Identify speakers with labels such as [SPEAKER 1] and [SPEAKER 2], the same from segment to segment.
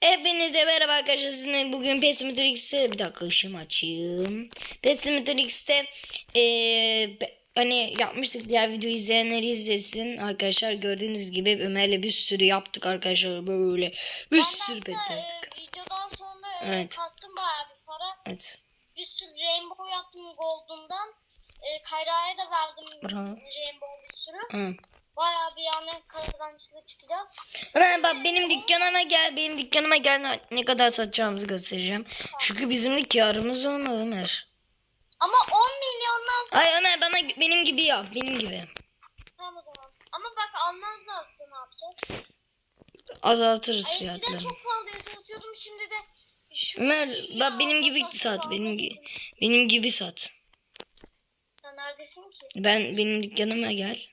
[SPEAKER 1] Hepinize merhaba arkadaşlar. Sizinle bugün Pesimeter X'e bir dakika ışığımı açayım. Pesimeter X'te eee, be- hani yapmıştık diğer videoyu izleyenler izlesin. Arkadaşlar gördüğünüz gibi Ömer'le bir sürü yaptık arkadaşlar böyle bir sürü
[SPEAKER 2] Ben
[SPEAKER 1] yaptık.
[SPEAKER 2] e, videodan sonra e,
[SPEAKER 1] Evet.
[SPEAKER 2] kastım bayağı bir para.
[SPEAKER 1] Evet.
[SPEAKER 2] Bir sürü rainbow yaptım Gold'umdan. E, Kayra'ya da verdim
[SPEAKER 1] Bravo.
[SPEAKER 2] rainbow bir sürü.
[SPEAKER 1] Hı.
[SPEAKER 2] Bayağı bir yani kazançlı çıkacağız.
[SPEAKER 1] Ömer bak benim dükkanıma gel. Benim dükkanıma gel. Ne- kadar satacağımızı göstereceğim. Çünkü bizim de karımız olmalı Ömer.
[SPEAKER 2] Ama 10 milyondan
[SPEAKER 1] Ay Ömer bana benim gibi yap. Benim gibi.
[SPEAKER 2] tamam o zaman. Ama bak almazlarsa ne yapacağız?
[SPEAKER 1] Azaltırız
[SPEAKER 2] Ay eskiden
[SPEAKER 1] fiyatları.
[SPEAKER 2] çok pahalıya satıyordum şimdi de şu
[SPEAKER 1] Ömer bak benim gibi sat.
[SPEAKER 2] pahalı
[SPEAKER 1] Benim gibi. Benim gibi sat.
[SPEAKER 2] Sen neredesin ki?
[SPEAKER 1] Ben benim dükkanıma gel.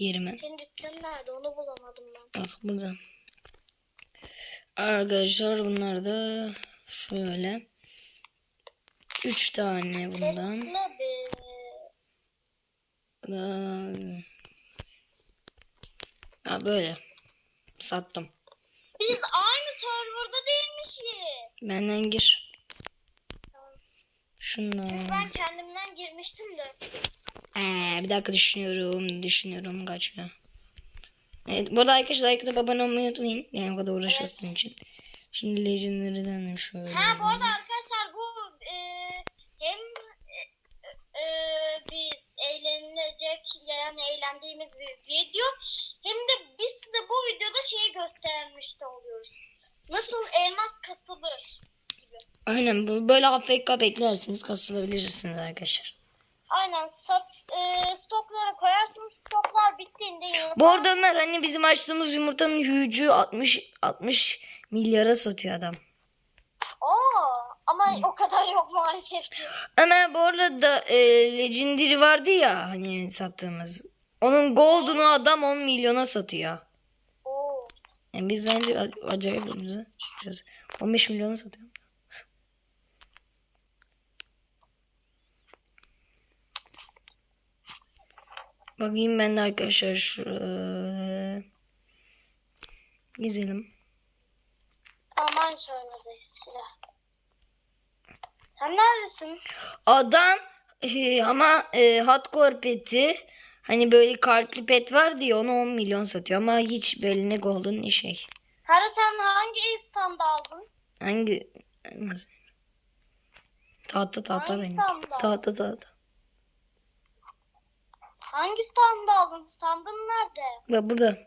[SPEAKER 1] Yerime.
[SPEAKER 2] Senin dükkanın nerede? Onu bulamadım ben.
[SPEAKER 1] Bak burada. Arkadaşlar bunlar da şöyle. Üç tane bundan. Da... Ha böyle. Sattım.
[SPEAKER 2] Biz aynı serverda değilmişiz.
[SPEAKER 1] Benden gir. Şundan.
[SPEAKER 2] Ben kendimden girmiştim de.
[SPEAKER 1] Ee, bir dakika düşünüyorum. Düşünüyorum kaçıyor. Evet, bu arada arkadaşlar like'da abone olmayı unutmayın. Yani o kadar uğraşıyoruz sizin için. Şimdi Legendary'den şöyle.
[SPEAKER 2] Ha bu arada arkadaşlar bu e, hem e, e, bir eğlenilecek yani eğlendiğimiz bir video hem de biz size bu videoda şeyi göstermiş de oluyoruz. Nasıl elmas kasılır gibi.
[SPEAKER 1] Aynen bu böyle AFK beklersiniz kasılabilirsiniz arkadaşlar.
[SPEAKER 2] Aynen sat e, stoklara koyarsınız stoklar bittiğinde yine
[SPEAKER 1] Bu arada Ömer hani bizim açtığımız yumurtanın yücü 60 60 milyara satıyor adam.
[SPEAKER 2] Aa, ama o kadar yok maalesef.
[SPEAKER 1] Ömer bu arada e, Legendary vardı ya hani sattığımız. Onun Golden'u adam 10 milyona satıyor.
[SPEAKER 2] Oo.
[SPEAKER 1] Yani biz bence acayip ucuza satıyoruz. 15 milyona satıyor. Bakayım ben de arkadaşlar şöyle gezelim.
[SPEAKER 2] Aman silah. Sen neredesin?
[SPEAKER 1] Adam e, ama e, hardcore peti hani böyle kalpli pet var diye onu 10 milyon satıyor ama hiç böyle ne golden ne şey.
[SPEAKER 2] Kara sen hangi standa aldın?
[SPEAKER 1] Hangi nasıl? Tahta tahta
[SPEAKER 2] Hangi
[SPEAKER 1] benim. Tahta tahta.
[SPEAKER 2] Hangi standa aldın? Standın nerede?
[SPEAKER 1] Bak burada.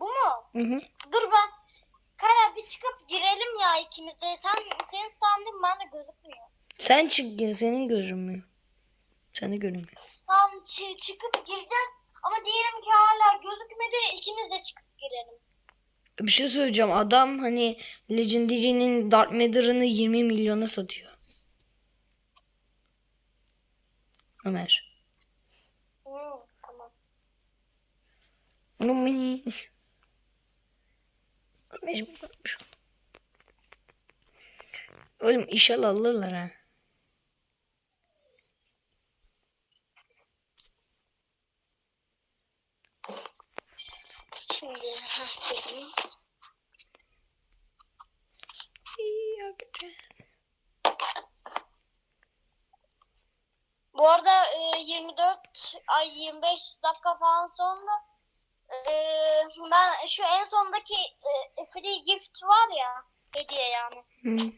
[SPEAKER 2] Bu mu?
[SPEAKER 1] Hı hı.
[SPEAKER 2] Dur ben. Kara bir çıkıp girelim ya ikimiz de. Sen senin standın bende gözükmüyor.
[SPEAKER 1] Sen çık gir senin görünmüyor. Sen de görünmüyor.
[SPEAKER 2] Tamam çı- çıkıp gireceğim. Ama diyelim ki hala gözükmedi. ikimiz de çıkıp girelim.
[SPEAKER 1] Bir şey söyleyeceğim. Adam hani Legendary'nin Dark Matter'ını 20 milyona satıyor. Ömer.
[SPEAKER 2] Hmm, tamam.
[SPEAKER 1] Onu mini. Mecbur bırakmış oldum. Oğlum inşallah alırlar ha.
[SPEAKER 2] Şimdi heh, girdim. Bu arada e, 24 ay 25 dakika falan sonra e, ben şu en sondaki e, free gift var ya hediye yani.
[SPEAKER 1] Hı.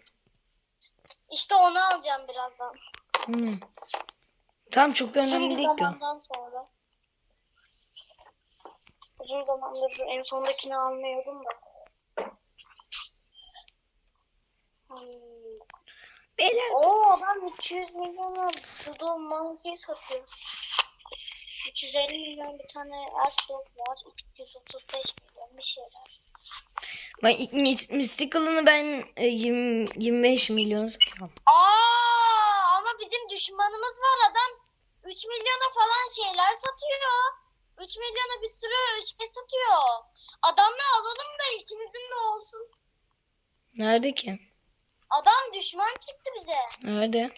[SPEAKER 2] İşte onu alacağım birazdan.
[SPEAKER 1] Hı. Tamam çok da önemli değil ki
[SPEAKER 2] zamandan sonra. Uzun zamandır en sondakini almıyordum da. Hmm.
[SPEAKER 1] Beyler.
[SPEAKER 2] Oo adam 200 milyona Doodle Monkey satıyor. 350 milyon bir tane Airsoft var. 235 milyon bir şeyler.
[SPEAKER 1] Ben ilk Mystical'ını ben e, 20, 25 milyon satıyorum.
[SPEAKER 2] Aa ama bizim düşmanımız var adam 3 milyona falan şeyler satıyor. 3 milyona bir sürü şey satıyor. Adamla alalım da ikimizin de olsun.
[SPEAKER 1] Nerede ki?
[SPEAKER 2] Adam düşman çıktı bize.
[SPEAKER 1] Nerede?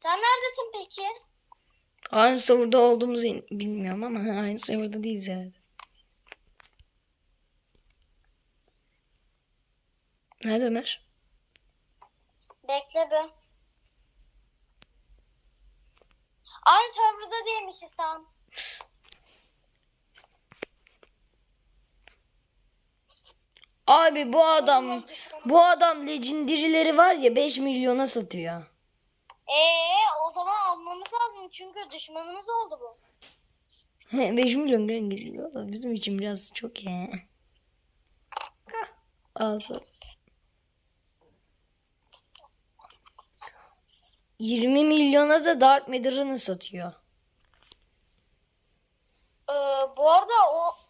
[SPEAKER 2] Sen neredesin peki?
[SPEAKER 1] Aynı serverda olduğumuzu bilmiyorum ama aynı serverda değiliz herhalde. Nerede Ömer?
[SPEAKER 2] Bekle be. Aynı serverda değilmişiz tam.
[SPEAKER 1] Abi bu adam bu adam legendary'leri var ya 5 milyona satıyor.
[SPEAKER 2] Ee, o zaman almamız lazım çünkü düşmanımız oldu bu.
[SPEAKER 1] 5 milyon geliyor da bizim için biraz çok ya. Alsa. 20 milyona da Dark Matter'ını satıyor.
[SPEAKER 2] Ee, bu arada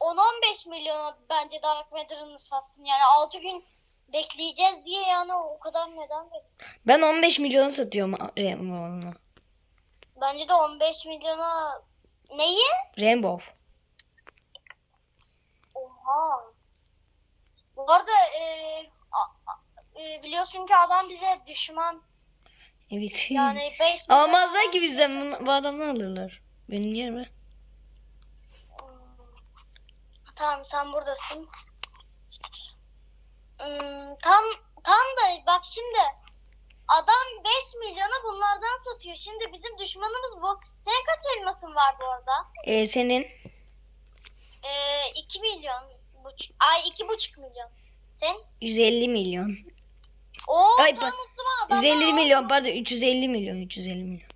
[SPEAKER 2] o 10-15 milyon bence Dark Matter'ını satsın. Yani 6 gün bekleyeceğiz diye yani o kadar neden bekliyor?
[SPEAKER 1] Ben 15 milyona satıyorum Rainbow'unu.
[SPEAKER 2] Bence de 15 milyona neyi?
[SPEAKER 1] Rainbow.
[SPEAKER 2] Oha. Bu arada e, a- a- e, biliyorsun ki adam bize düşman.
[SPEAKER 1] Evet.
[SPEAKER 2] Yani 5 milyon.
[SPEAKER 1] Almazlar ki bizden bunu- bu adamdan alırlar. Benim yerime.
[SPEAKER 2] Tamam sen buradasın. Hmm, tam tam da bak şimdi adam 5 milyona bunlardan satıyor. Şimdi bizim düşmanımız bu. Senin kaç elmasın var bu arada?
[SPEAKER 1] Ee, senin
[SPEAKER 2] Ee, 2 milyon. Buçuk, ay 2,5 milyon. Sen?
[SPEAKER 1] 150 milyon.
[SPEAKER 2] Oo
[SPEAKER 1] Ay,
[SPEAKER 2] tam adam.
[SPEAKER 1] 150 milyon pardon 350 milyon 350 milyon.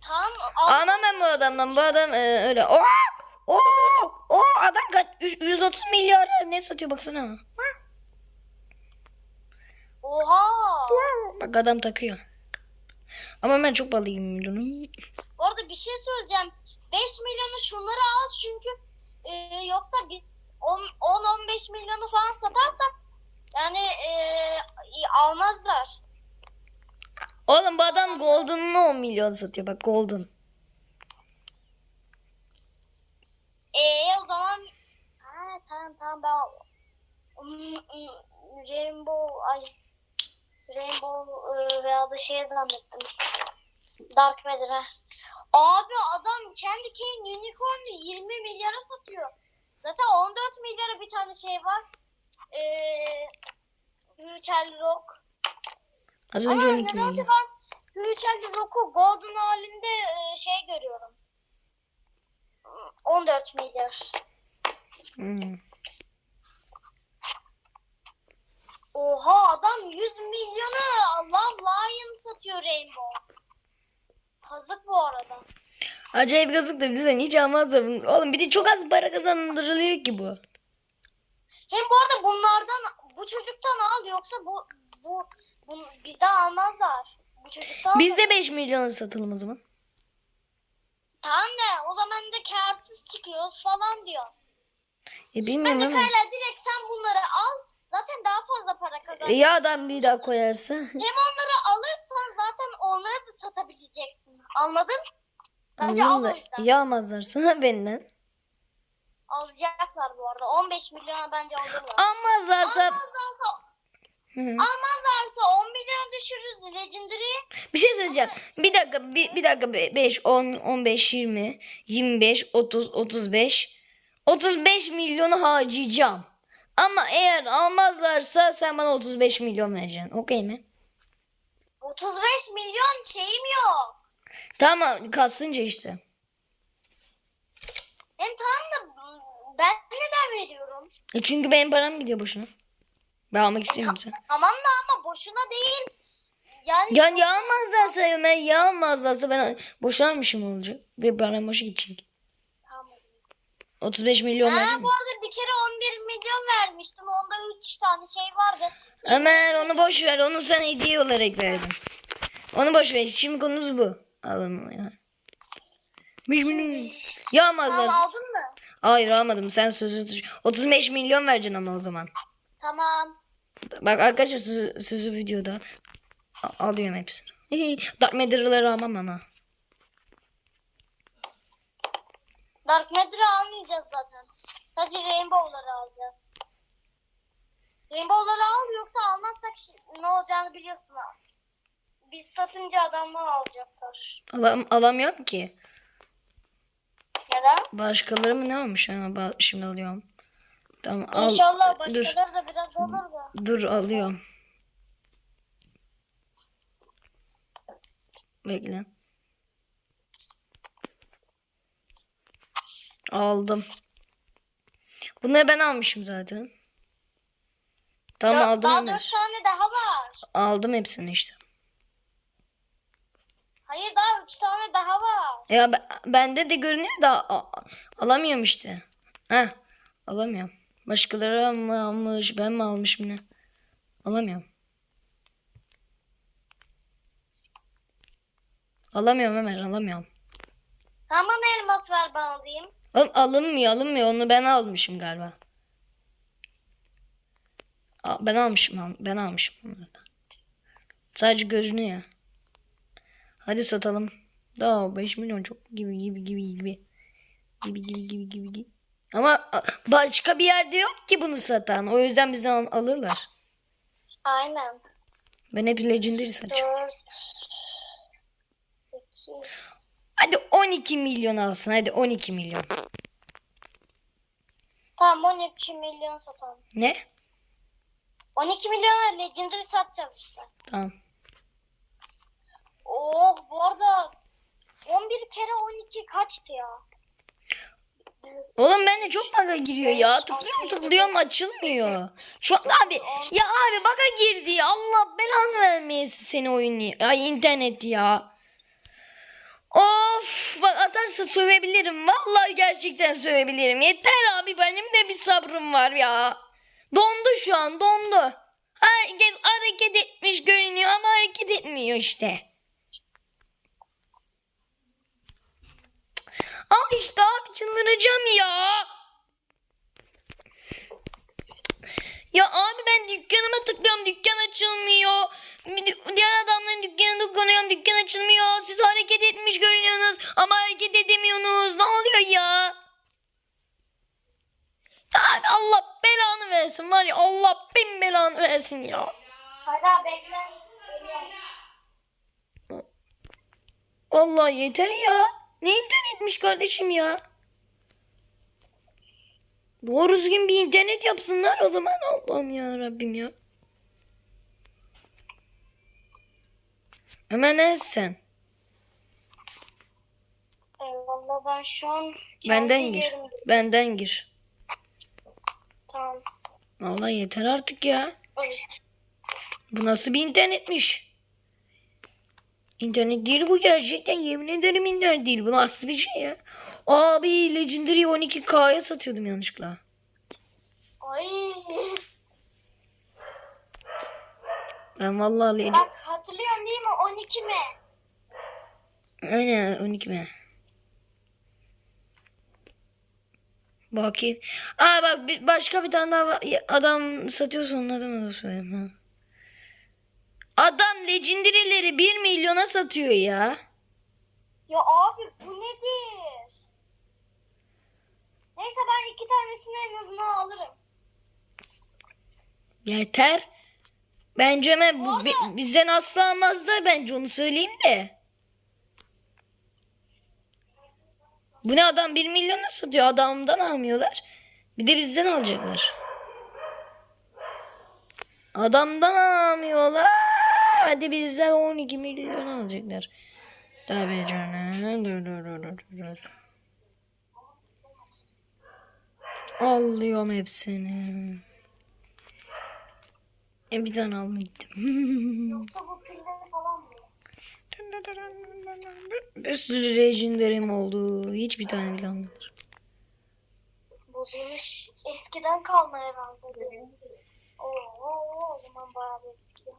[SPEAKER 2] Tam al.
[SPEAKER 1] Almam ben bu adamdan. Bu adam e, öyle. Oo! Oo! Oo! Adam kaç? Yüz- 130 milyar ne satıyor baksana.
[SPEAKER 2] Oha.
[SPEAKER 1] Bak adam takıyor. Ama ben çok balıyım
[SPEAKER 2] arada bir şey söyleyeceğim. 5 milyonu şunları al çünkü e, yoksa biz 10-15 milyonu falan satarsak yani e, almazlar.
[SPEAKER 1] Oğlum bu adam Golden'ını 10 milyon satıyor. Bak Golden.
[SPEAKER 2] E o zaman ha, tamam tamam ben Hmm, hmm, Rainbow ay Rainbow e, veya da şey zannettim. Dark Matter ha. Abi adam kendi King Unicorn'u 20 milyara satıyor. Zaten 14 milyara bir tane şey var. Eee Hüçel Rock.
[SPEAKER 1] Az
[SPEAKER 2] Ama
[SPEAKER 1] önce 12
[SPEAKER 2] nedense
[SPEAKER 1] milyon.
[SPEAKER 2] ben Hüçel Rock'u Golden halinde e, şey görüyorum. Hmm, 14 milyar.
[SPEAKER 1] Hmm.
[SPEAKER 2] Oha adam 100 milyona Love Lion satıyor Rainbow. Kazık bu arada.
[SPEAKER 1] Acayip kazık da bizden hiç almaz da. Oğlum bir de çok az para kazandırılıyor ki bu.
[SPEAKER 2] Hem bu arada bunlardan bu çocuktan al yoksa bu bu, bu bizden almazlar. Bu çocuktan
[SPEAKER 1] Biz de 5 milyona satalım o zaman.
[SPEAKER 2] Tamam da o zaman da karsız çıkıyoruz falan diyor.
[SPEAKER 1] E bilmiyorum
[SPEAKER 2] Bence
[SPEAKER 1] ama.
[SPEAKER 2] Direkt sen bunları al. Zaten daha fazla para kazan.
[SPEAKER 1] E, ya adam bir daha koyarsa.
[SPEAKER 2] Hem onları alırsan zaten onları da satabileceksin. Anladın? Bence al
[SPEAKER 1] Anladın
[SPEAKER 2] o yüzden.
[SPEAKER 1] Ya almazlarsa benden.
[SPEAKER 2] Alacaklar bu arada. 15 milyona bence alırlar.
[SPEAKER 1] Almazlarsa.
[SPEAKER 2] Almazlarsa
[SPEAKER 1] Hı hı.
[SPEAKER 2] almazlarsa 10 milyon düşürürüz Legendary.
[SPEAKER 1] Bir şey söyleyeceğim. Bir dakika, bir, bir dakika. 5, 10, 15, 20, 25, 30, 35. 35 milyonu harcayacağım. Ama eğer almazlarsa sen bana 35 milyon vereceksin. Okey mi?
[SPEAKER 2] 35 milyon şeyim yok.
[SPEAKER 1] Tamam kalsınca işte.
[SPEAKER 2] Hem tamam da ben neden veriyorum?
[SPEAKER 1] E çünkü benim param gidiyor boşuna. Ben almak istemiyorum sen.
[SPEAKER 2] Tamam da ama boşuna değil. Yani
[SPEAKER 1] Ya ya almazlarsa Ömer ya almazlarsa ben boşanmışım olacak. Ve param boşa gidecek.
[SPEAKER 2] Tamam. o zaman.
[SPEAKER 1] 35 milyon
[SPEAKER 2] Ha,
[SPEAKER 1] vereceğim.
[SPEAKER 2] bu arada bir kere 11 milyon vermiştim. Onda 3 tane şey vardı.
[SPEAKER 1] Ömer onu boş ver. Onu sen hediye olarak verdin. Onu boş ver. Şimdi konumuz bu. Alalım ya. Beş milyon. Ya
[SPEAKER 2] Tamam aldın mı?
[SPEAKER 1] Hayır almadım. Sen sözü tut. 35 milyon vereceksin ama o zaman.
[SPEAKER 2] Tamam.
[SPEAKER 1] Bak arkadaşlar sözü, sözü videoda. A- alıyorum hepsini. Dark Matter'ları almam ama.
[SPEAKER 2] Dark Matter'ı almayacağız zaten. Sadece Rainbow'ları alacağız. Rainbow'ları al yoksa almazsak ne olacağını biliyorsun abi. Biz satınca adamlar alacaklar.
[SPEAKER 1] Alam alamıyorum ki.
[SPEAKER 2] Neden?
[SPEAKER 1] Başkaları mı ne almış ama şimdi alıyorum. Tamam al.
[SPEAKER 2] İnşallah
[SPEAKER 1] Dur
[SPEAKER 2] da biraz olur da.
[SPEAKER 1] dur alıyorum. Bekle. Aldım. Bunları ben almışım zaten. Tamam
[SPEAKER 2] Dört-
[SPEAKER 1] aldım
[SPEAKER 2] daha dört tane daha var.
[SPEAKER 1] Aldım hepsini işte.
[SPEAKER 2] Hayır daha üç tane daha var.
[SPEAKER 1] Ya ben, bende de görünüyor da a- alamıyorum işte. Heh, alamıyorum. Başkaları mı almış, ben mi almışım ne? Alamıyorum. Alamıyorum Ömer, alamıyorum.
[SPEAKER 2] Tamam bana elmas ver ben alayım.
[SPEAKER 1] Al, alınmıyor, alınmıyor. Onu ben almışım galiba. Aa, ben almışım, al- ben almışım onları da. Sadece görünüyor. Hadi satalım. Daha 5 milyon çok gibi gibi gibi gibi. Gibi gibi gibi gibi gibi. Ama başka bir yerde yok ki bunu satan. O yüzden bizden al- alırlar.
[SPEAKER 2] Aynen.
[SPEAKER 1] Ben hep legendary.
[SPEAKER 2] Dört. Sekiz.
[SPEAKER 1] Hadi 12 milyon alsın. Hadi 12 milyon.
[SPEAKER 2] Tamam 12 milyon satalım.
[SPEAKER 1] Ne?
[SPEAKER 2] 12 milyona Legendary satacağız işte.
[SPEAKER 1] Tamam.
[SPEAKER 2] Oh bu arada 11 kere 12 kaçtı ya?
[SPEAKER 1] Oğlum bende çok baga giriyor ya. Tıklıyorum tıklıyorum açılmıyor. Şu an abi ya abi baga girdi ya. Allah belanı vermeyesin seni oyun ya. Ay internet ya. Of bak atarsa sövebilirim. Vallahi gerçekten sövebilirim. Yeter abi benim de bir sabrım var ya. Dondu şu an dondu. Herkes hareket etmiş görünüyor ama hareket etmiyor işte. Al işte abi çıldıracağım ya. Ya abi ben dükkanıma tıklıyorum dükkan açılmıyor. Diğer adamların dükkanına dokunuyorum dükkan açılmıyor. Siz hareket etmiş görünüyorsunuz ama hareket edemiyorsunuz. Ne oluyor ya? Abi Allah belanı versin var ya Allah bin belanı versin ya.
[SPEAKER 2] Hala bekle.
[SPEAKER 1] Allah yeter ya. Ne internetmiş kardeşim ya. Doğru düzgün bir internet yapsınlar o zaman Allah'ım ya Rabbim ya. Hemen ne sen?
[SPEAKER 2] Eyvallah ben şu an
[SPEAKER 1] Benden gir.
[SPEAKER 2] yerimde.
[SPEAKER 1] Benden gir.
[SPEAKER 2] Tamam.
[SPEAKER 1] Allah yeter artık ya. Bu nasıl bir internetmiş? İnternet değil bu gerçekten yemin ederim internet değil. Bu nasıl bir şey ya? Abi Legendary 12K'ya satıyordum yanlışlıkla.
[SPEAKER 2] Ay.
[SPEAKER 1] Ben vallahi.
[SPEAKER 2] Bak hatırlıyorsun değil mi? 12 mi?
[SPEAKER 1] Aynen 12 mi? Bakayım. Aa bak bir, başka bir tane daha var. Adam satıyorsa onun adını da söyleyeyim. Ha. Adam legendary'leri 1 milyona satıyor ya.
[SPEAKER 2] Ya abi bu nedir? Neyse ben iki tanesini en azından alırım.
[SPEAKER 1] Yeter. Bence hemen bu, bi- bizden asla almazlar bence onu söyleyeyim de. Bu ne adam 1 milyona satıyor adamdan almıyorlar. Bir de bizden alacaklar. Adamdan almıyorlar. Hadi bizden 12 milyon alacaklar. Tabii canım. Dur dur dur dur dur. Alıyorum hepsini. E bir tane almaya gittim.
[SPEAKER 2] Yoksa bu pilleri falan mı?
[SPEAKER 1] Bir sürü legendary'm oldu. Hiçbir tane bile almadılar.
[SPEAKER 2] Bozulmuş. Eskiden kalma herhalde. Oo, o zaman bayağı bir eskiden.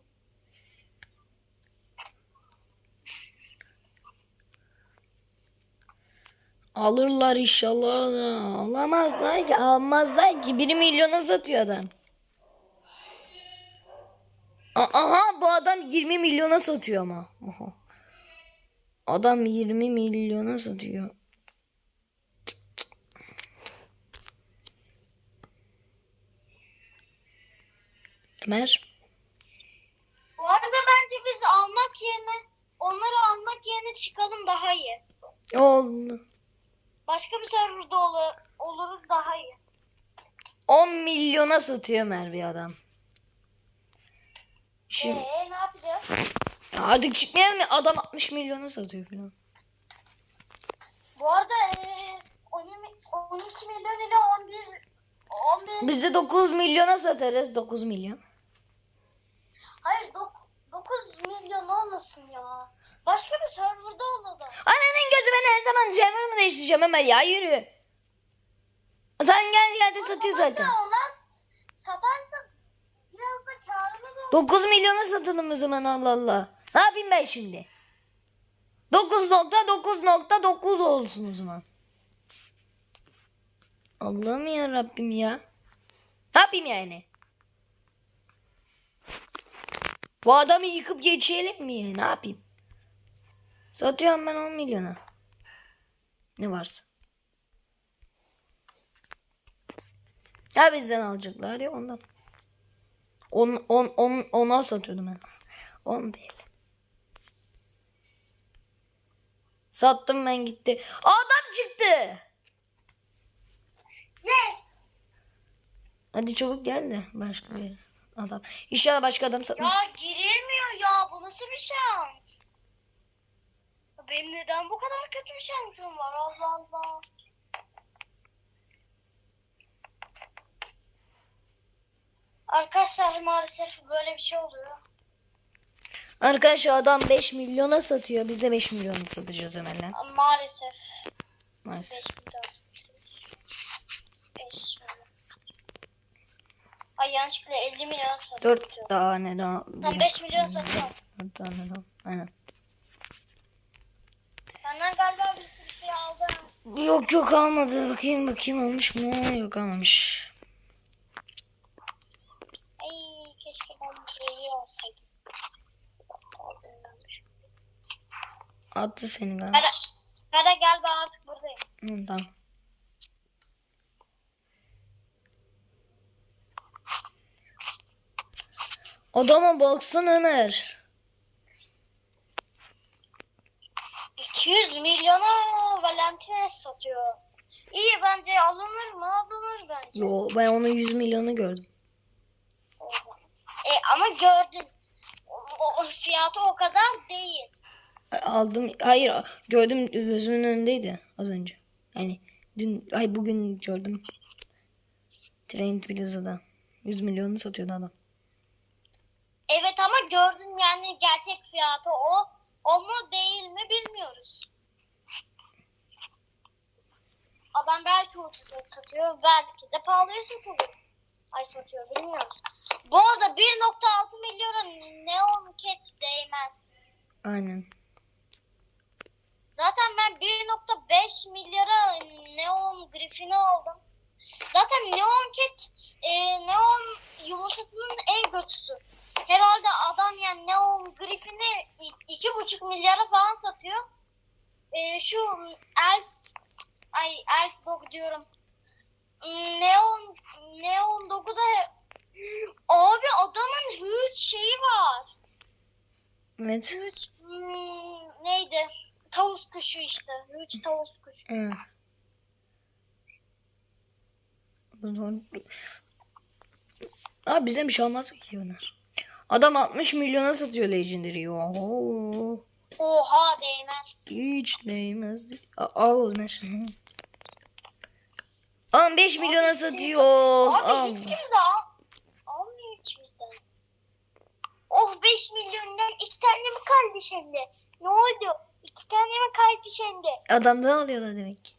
[SPEAKER 1] Alırlar inşallah. Alamazlar ki. Almazlar ki. 1 milyona satıyor adam. Aha bu adam 20 milyona satıyor ama. Aha. Adam 20 milyona satıyor. Ömer.
[SPEAKER 2] Bu arada bence biz almak yerine onları almak yerine çıkalım daha iyi.
[SPEAKER 1] Oldu.
[SPEAKER 2] Başka bir serverda olur, oluruz daha iyi.
[SPEAKER 1] 10 milyona satıyor Merve adam. Şimdi
[SPEAKER 2] Ee ne yapacağız?
[SPEAKER 1] Ya artık çıkmayalım mı? Adam 60 milyona satıyor falan.
[SPEAKER 2] Bu arada eee 12 12 milyon ile 11 11
[SPEAKER 1] Biz de 9 milyona satarız. 9 milyon.
[SPEAKER 2] Hayır 9 milyon olmasın ya. Başka bir serverda olalım.
[SPEAKER 1] Annenin gözü ben her zaman server'ımı değiştireceğim Ömer ya yürü. Sen gel yerde satıyor zaten.
[SPEAKER 2] S- satarsa biraz da karımız olur.
[SPEAKER 1] 9 milyona satalım o zaman Allah Allah. Ne yapayım ben şimdi? 9.9.9 olsun o zaman. Allah'ım ya Rabbim ya. Ne yapayım yani? Bu adamı yıkıp geçelim mi? Ne yapayım? Satıyorum ben 10 milyona. Ne varsa. Ya bizden alacaklar ya ondan. 10 10 10 10'a satıyordum ben. 10 değil. Sattım ben gitti. Adam çıktı.
[SPEAKER 2] Yes.
[SPEAKER 1] Hadi çabuk gel de başka bir adam. İnşallah başka adam satmaz.
[SPEAKER 2] Ya girilmiyor ya. Bu nasıl bir şans? Benim neden bu kadar kötü bir şansım var? Allah Allah. Arkadaşlar maalesef böyle bir şey oluyor.
[SPEAKER 1] Arkadaşlar adam 5 milyona satıyor. Biz de 5 milyona satacağız Ömer'le.
[SPEAKER 2] Maalesef.
[SPEAKER 1] Maalesef.
[SPEAKER 2] 5 milyon. 5 milyon. Ay yanlışlıkla 50 milyon satıyorum.
[SPEAKER 1] 4 tane daha.
[SPEAKER 2] Ben 5 milyon satıyorum.
[SPEAKER 1] 4 tane daha. Aynen.
[SPEAKER 2] Senden galiba bir sürü şey aldım.
[SPEAKER 1] Yok yok almadı. Bakayım bakayım almış mı? Yok almamış.
[SPEAKER 2] Ay keşke ben bir şey olsaydım.
[SPEAKER 1] Attı seni galiba.
[SPEAKER 2] Kara, Kara gel ben artık buradayım.
[SPEAKER 1] Hı, tamam. Adama baksana Ömer.
[SPEAKER 2] 200 milyona Valentines satıyor. İyi bence alınır mı? Alınır bence.
[SPEAKER 1] Yo ben onun 100 milyonu gördüm.
[SPEAKER 2] E, ama gördün. O- o fiyatı o kadar değil.
[SPEAKER 1] Aldım. Hayır gördüm gözümün önündeydi az önce. Yani dün ay bugün gördüm. Trend Plaza'da. 100 milyonu satıyordu adam.
[SPEAKER 2] Evet ama gördün yani gerçek fiyatı o. O mu değil mi bilmiyoruz. Adam belki ucuza satıyor, belki de pahalıya satıyor. Ay satıyor bilmiyoruz. Bu arada 1.6 milyona Neon Cat değmez.
[SPEAKER 1] Aynen.
[SPEAKER 2] Zaten ben 1.5 milyara Neon Griffin'i aldım. Zaten Neon Cat e, Neon yumurtasının en kötüsü. Herhalde adam yani Neon Griffin'i i- iki buçuk milyara falan satıyor. E, şu Elf ay Elf Dog diyorum. Neon Neon Dog'u da abi adamın huge şeyi var.
[SPEAKER 1] Evet.
[SPEAKER 2] Huge hmm, neydi? Tavus kuşu işte. Huge tavus kuşu.
[SPEAKER 1] Zor- Abi bize bir şey olmaz ki bunlar. Adam 60 milyona satıyor Legendary'i. Oho.
[SPEAKER 2] Oha değmez.
[SPEAKER 1] Hiç değmez. Al Ömer. 15 milyona satıyoruz.
[SPEAKER 2] Abi
[SPEAKER 1] Al.
[SPEAKER 2] hiç kimse al, almıyor hiç bizden. Oh 5 milyondan iki tane mi kaldı sende? Ne oldu? İki tane mi kaldı sende?
[SPEAKER 1] Adamdan alıyorlar demek ki.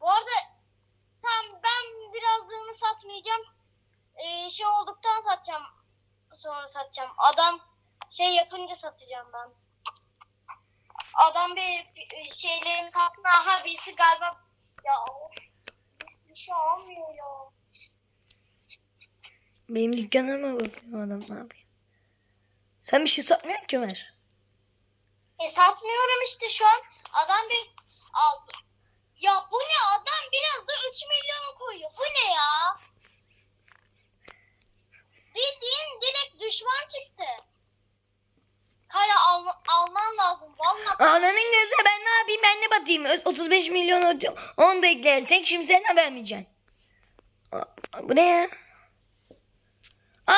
[SPEAKER 2] Bu arada tam ben birazlığını satmayacağım. Ee, şey olduktan satacağım. Sonra satacağım. Adam şey yapınca satacağım ben. Adam bir, bir şeylerin satın. Aha birisi galiba ya of, bir şey almıyor ya.
[SPEAKER 1] Benim dükkanıma bakıyor adam ne yapıyor. Sen bir şey satmıyorsun ki Ömer.
[SPEAKER 2] E satmıyorum işte şu an. Adam bir aldı. Ya bu ne adam biraz da 3 milyon koyuyor. Bu ne ya? Bildiğin direkt düşman çıktı. Kara alma, alman lazım. Vallahi
[SPEAKER 1] Ananın gözü ben ne yapayım ben ne batayım. Öz- 35 milyon atacağım. Onu da eklersek şimdi sen de vermeyeceksin. Bu ne ya?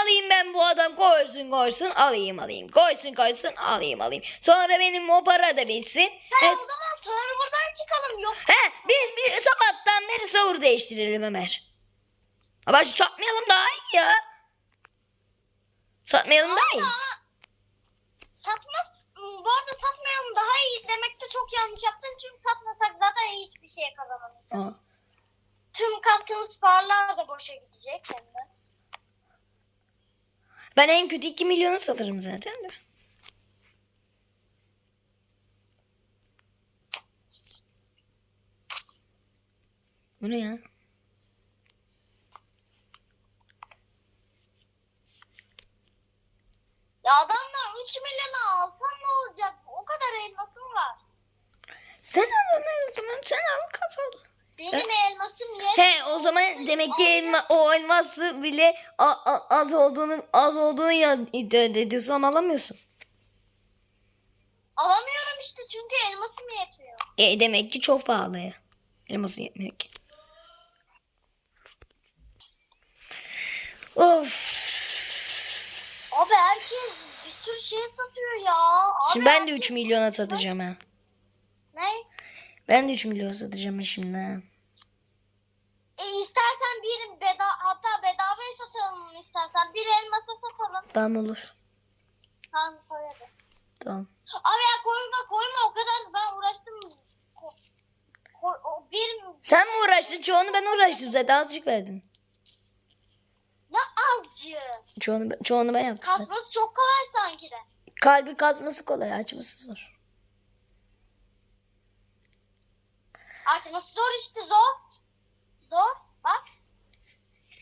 [SPEAKER 1] Alayım ben bu adam koysun koysun alayım alayım. Koysun koysun alayım alayım. Sonra benim o para da bitsin. He,
[SPEAKER 2] o zaman serverdan çıkalım. Yok.
[SPEAKER 1] he, biz bir sabahtan beri savur değiştirelim Ömer. Ama satmayalım daha iyi ya. Satmayalım daha iyi.
[SPEAKER 2] Satmaz. Bu arada satmayalım daha iyi demekte çok yanlış yaptın. Çünkü satmasak zaten hiçbir şey kazanamayacağız.
[SPEAKER 1] Aa,
[SPEAKER 2] Tüm kastığımız paralar da boşa gidecek hem de.
[SPEAKER 1] Ben en kötü 2 milyonu satarım zaten de. Bu ne ya?
[SPEAKER 2] Ya adamlar 3 milyonu alsan ne olacak? O kadar elmasım var.
[SPEAKER 1] Sen al Ömer o zaman sen al kazan.
[SPEAKER 2] Benim elmasım yetmiyor.
[SPEAKER 1] He o zaman demek ki elma, o elması bile a- a- az olduğunu az olduğunu ya dediysem alamıyorsun.
[SPEAKER 2] Alamıyorum işte çünkü elmasım yetmiyor.
[SPEAKER 1] E demek ki çok pahalı ya. Elması yetmiyor ki. Of.
[SPEAKER 2] Abi herkes bir sürü şey satıyor ya. Abi
[SPEAKER 1] Şimdi ben de
[SPEAKER 2] herkes-
[SPEAKER 1] 3 milyona satacağım ha.
[SPEAKER 2] Ne?
[SPEAKER 1] Ben de 3 milyon satacağım şimdi ha.
[SPEAKER 2] E istersen bir beda hatta bedavaya satalım istersen. Bir elmasa satalım.
[SPEAKER 1] Tamam olur.
[SPEAKER 2] Tamam koy hadi.
[SPEAKER 1] Tamam.
[SPEAKER 2] Abi ya koyma koyma o kadar ben uğraştım. Ko- koy- o bir
[SPEAKER 1] Sen mi uğraştın? Çoğunu ben uğraştım zaten azıcık verdin.
[SPEAKER 2] ne azcı.
[SPEAKER 1] Çoğunu, çoğunu ben yaptım. zaten.
[SPEAKER 2] Kasması çok kolay sanki de.
[SPEAKER 1] Kalbi kazması kolay açması zor.
[SPEAKER 2] Açması zor işte zor. Zor. Bak.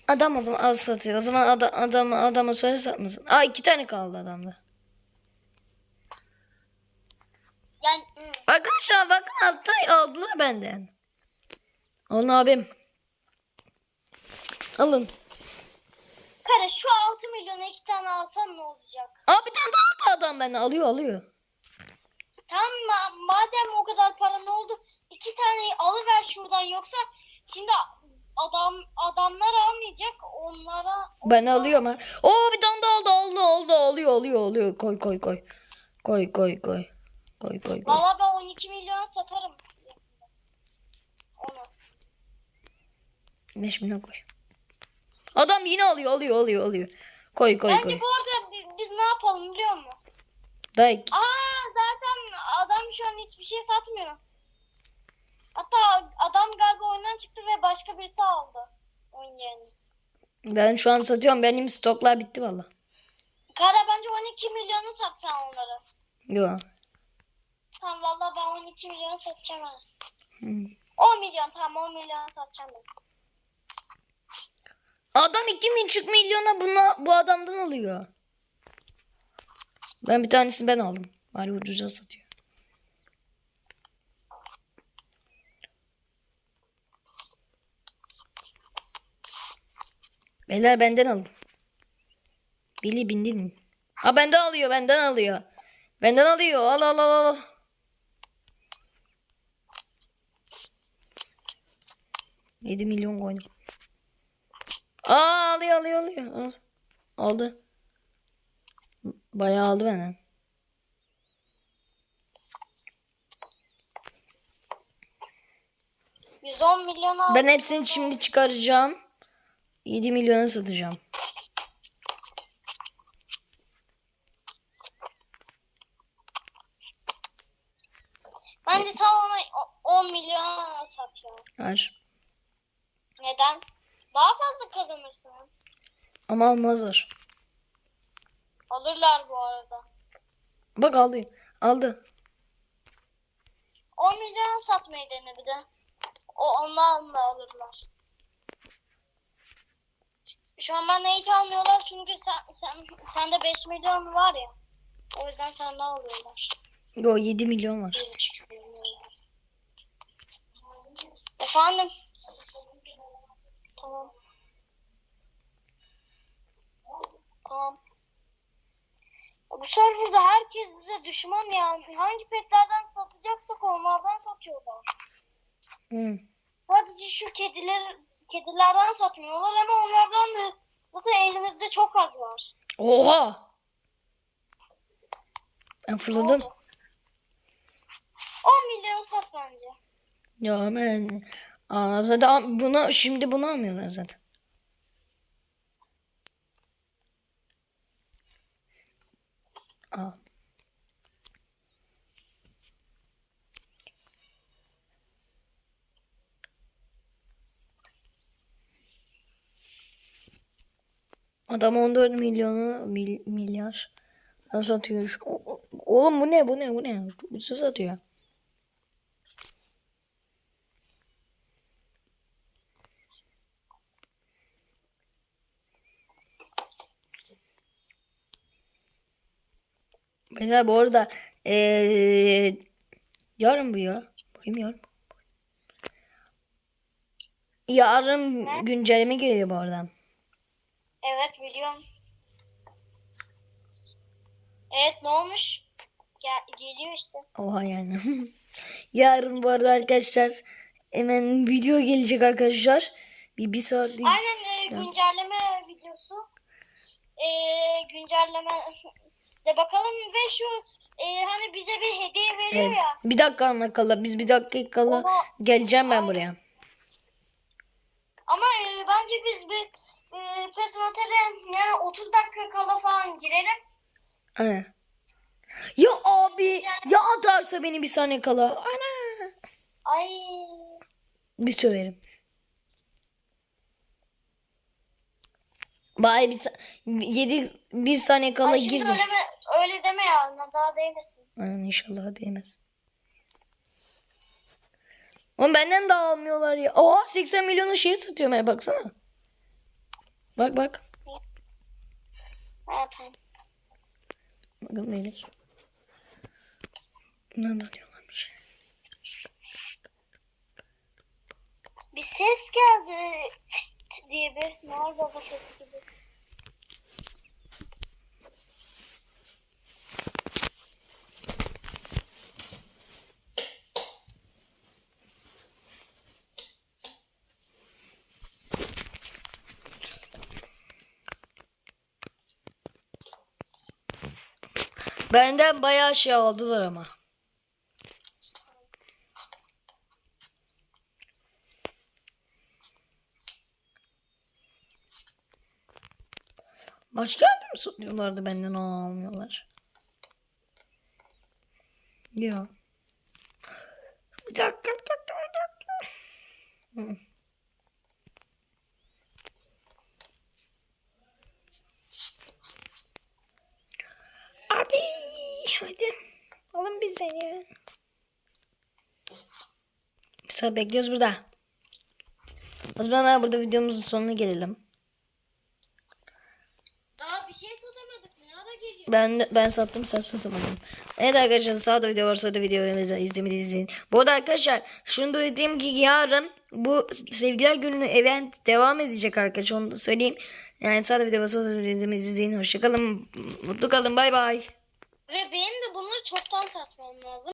[SPEAKER 1] Adam o zaman az satıyor. O zaman adam, adam, adama söyle satmasın. Aa iki tane kaldı adamda.
[SPEAKER 2] Yani.
[SPEAKER 1] Arkadaşlar bakın altta aldılar benden. Alın abim. Alın.
[SPEAKER 2] Kare şu 6 milyona iki tane alsan ne olacak?
[SPEAKER 1] Aa bir tane daha aldı adam benden. Alıyor alıyor.
[SPEAKER 2] Tamam ma- madem o kadar para ne oldu? İki tane alıver şuradan yoksa şimdi adam adamlar almayacak onlara
[SPEAKER 1] Ben alıyorum ha. Oo bir tane daha aldı. Oldu oldu. Oluyor oluyor oluyor. Koy koy koy. Koy koy koy. Koy koy koy.
[SPEAKER 2] Valla ben 12 milyon satarım. Onu.
[SPEAKER 1] 5 milyon koy. Adam yine alıyor alıyor alıyor alıyor. Koy koy
[SPEAKER 2] Bence
[SPEAKER 1] koy.
[SPEAKER 2] bu arada bi- biz ne yapalım biliyor musun?
[SPEAKER 1] Day.
[SPEAKER 2] Aa zaten adam şu an hiçbir şey satmıyor. Hatta adam galiba oyundan çıktı ve başka birisi aldı. Oyun yerini.
[SPEAKER 1] Ben şu an satıyorum. Benim stoklar bitti valla.
[SPEAKER 2] Kara bence 12 milyonu satsan onları.
[SPEAKER 1] Yok.
[SPEAKER 2] Tamam valla ben 12 milyon satacağım ha.
[SPEAKER 1] Hmm.
[SPEAKER 2] 10 milyon tamam 10 milyon satacağım ben.
[SPEAKER 1] Adam 2,5 milyona buna, bu adamdan alıyor. Ben bir tanesini ben aldım. Bari ucuza satıyor. Beyler benden alın. Bili bindin? Ha benden alıyor benden alıyor. Benden alıyor. Al al al al. Yedi milyon koydum. Aa alıyor alıyor alıyor. Al. Aldı. Bayağı aldı benden.
[SPEAKER 2] Hı. 110 milyon aldım.
[SPEAKER 1] Ben hepsini şimdi çıkaracağım. 7 milyona satacağım.
[SPEAKER 2] Bence sen ona o- 10 milyon sat ya.
[SPEAKER 1] Ver.
[SPEAKER 2] Neden? Daha fazla kazanırsın.
[SPEAKER 1] Ama almazlar.
[SPEAKER 2] Alırlar bu arada.
[SPEAKER 1] Bak alıyor. Aldı.
[SPEAKER 2] 10 milyon satmayı dene bir de. O ondan da alırlar. Şu an benden hiç almıyorlar çünkü sen, sen sende 5 milyon var ya. O yüzden senden alıyorlar.
[SPEAKER 1] Yo 7 milyon var.
[SPEAKER 2] 1,5 milyon. Efendim? Tamam. Tamam. Bu serverda herkes bize düşman ya. Hangi petlerden satacaksak onlardan satıyorlar.
[SPEAKER 1] Hı.
[SPEAKER 2] Sadece şu kediler kedilerden satmıyorlar ama onlardan da zaten elimizde çok az var.
[SPEAKER 1] Oha. Ben fırladım.
[SPEAKER 2] 10 milyon sat bence.
[SPEAKER 1] Ya ben Aa, zaten buna şimdi bunu almıyorlar zaten. Aa. Adam 14 milyonu mil, milyar satıyor. Oğlum bu ne bu ne bu ne? Ucuz satıyor. Beyler bu arada eee yarın bu ya. Bakayım yarın. Yarın güncelleme geliyor bu arada.
[SPEAKER 2] Evet biliyorum. Evet ne olmuş? Gel, geliyor işte.
[SPEAKER 1] Oha yani. yarın bu arada arkadaşlar hemen video gelecek arkadaşlar. Bir, bir saat değil.
[SPEAKER 2] Aynen e, güncelleme videosu. E, güncelleme de bakalım ve şu e, hani bize bir hediye veriyor
[SPEAKER 1] Evet.
[SPEAKER 2] ya.
[SPEAKER 1] Bir dakika kala biz bir dakika kala
[SPEAKER 2] Onu-
[SPEAKER 1] geleceğim ben buraya.
[SPEAKER 2] Ama e, bence biz bir e, PES Motor'a yani 30 dakika kala falan girelim.
[SPEAKER 1] Aynen. Ya abi ya atarsa beni bir saniye kala. Ana.
[SPEAKER 2] Ay
[SPEAKER 1] Bir söverim. Bari bir sa- yedi bir saniye kala
[SPEAKER 2] Ay
[SPEAKER 1] girdi.
[SPEAKER 2] öyle, öyle deme ya nazar değmesin.
[SPEAKER 1] Aynen inşallah değmez. Oğlum benden de almıyorlar ya. Oha 80 milyonu şey satıyor Mer baksana. Bak bak.
[SPEAKER 2] Tamam.
[SPEAKER 1] Bakın beyler. Bundan da diyorlarmış.
[SPEAKER 2] Bir ses geldi Fıst diye bir Noel Baba sesi gibi.
[SPEAKER 1] Benden bayağı şey aldılar ama. Başka yerde mi satıyorlardı benden o almıyorlar? Ya. Bir dakika, bir dakika, bir dakika. Hı. Abi hadi alın bir seni. Saat bekliyoruz burada. O zaman ben burada videomuzun sonuna gelelim.
[SPEAKER 2] Daha bir şey satamadık. Ne ara geliyor?
[SPEAKER 1] Ben ben sattım sen satamadın. Evet arkadaşlar sağda video var sağda videolarınızı izlemeyi izleyin. Bu arada arkadaşlar şunu da dediğim ki yarın bu sevgililer günü event devam edecek arkadaşlar onu da söyleyeyim. Yani sağda video var sağda video izlemeyi izleyin. Hoşçakalın. Mutlu kalın bay bay.
[SPEAKER 2] Ve benim de bunları çoktan satmam lazım.